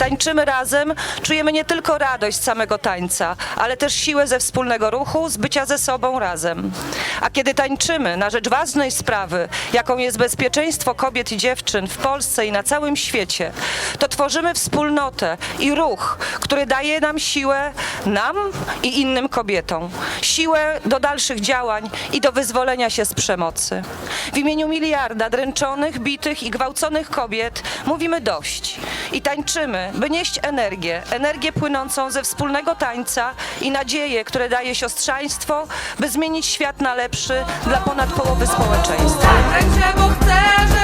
tańczymy razem, czujemy nie tylko radość z samego tańca, ale też siłę ze wspólnego ruchu, z bycia ze sobą razem. A kiedy tańczymy na rzecz ważnej sprawy, jaką jest bezpieczeństwo kobiet i dziewczyn w Polsce i na całym świecie, to tworzymy wspólnotę i ruch, który daje nam siłę, nam i innym kobietom. Siłę do dalszych działań i do wyzwolenia się z przemocy. W imieniu miliarda dręczonych, bitych i gwałconych kobiet mówimy dość i tańczymy, by nieść energię, energię płynącą ze wspólnego tańca i nadzieję, które daje siostrzeństwo, by zmienić świat na lepszy dla ponad połowy społeczeństwa. Tańczę, bo chcę,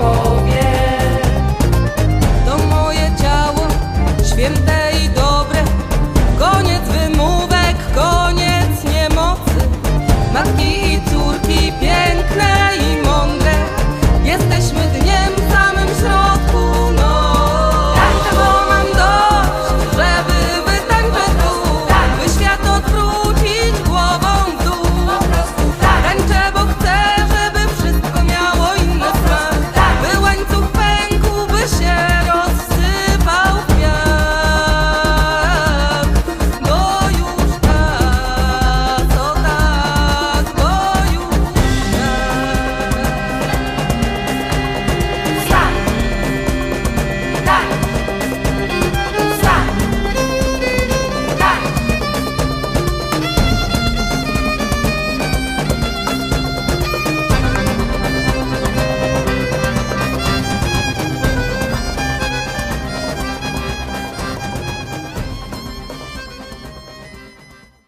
Oh.